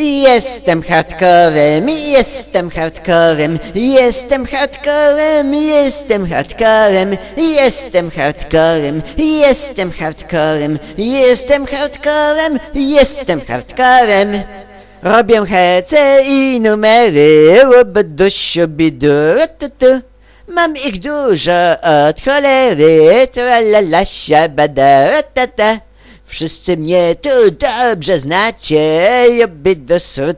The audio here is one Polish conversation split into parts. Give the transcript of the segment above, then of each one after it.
Jestem hardcorem, jestem hardcorem, jestem hardcorem, jestem hardcorem, jestem hardcorem, jestem hardcorem, jestem hardcorem, jestem hardcorem. Robię hece i numery, łobodusiu bidu, Mam ich dużo od cholery, tralala siabada, tata. Wszyscy mnie tu dobrze znacie, jobidu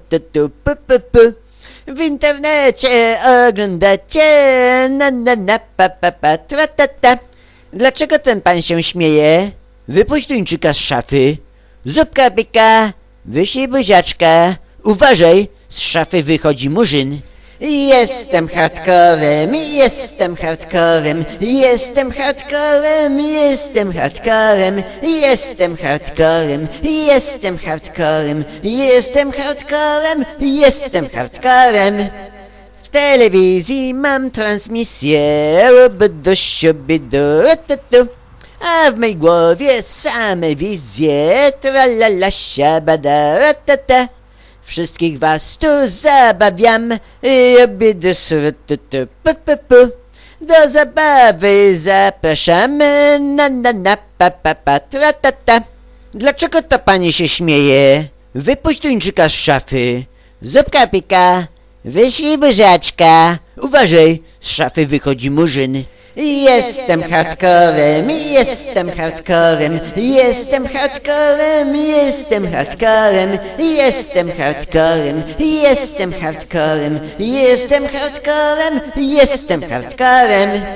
tu, tu, pu, pu, pu. W internecie oglądacie, na na na pa pa pa, tra ta ta. Dlaczego ten pan się śmieje? Wypuść tuńczyka z szafy. Zupka pika, wyślij buziaczka. Uważaj, z szafy wychodzi murzyn. Jestem hardcorem, jestem hardcorem, jestem hardcorem, jestem hardcorem, jestem hardcorem, jestem hardcorem, jestem hardcorem, jestem hardcorem. W telewizji mam transmisję. A w mej głowie same wizje, tralala siabada, ta. Wszystkich was tu zabawiam, i pu, pu. Do zabawy zapraszamy, na na na pa pa pa tra ta ta. Dlaczego ta pani się śmieje? Wypuść tuńczyka z szafy. Zupka pika, wyślij buziaczka. Uważaj, z szafy wychodzi murzyn. Jestem hardcorem, jestem hardcorem, jestem hardcorem, jestem hardcorem, jestem hardcorem, jestem hardcorem, jestem hardcorem, jestem hardcorem.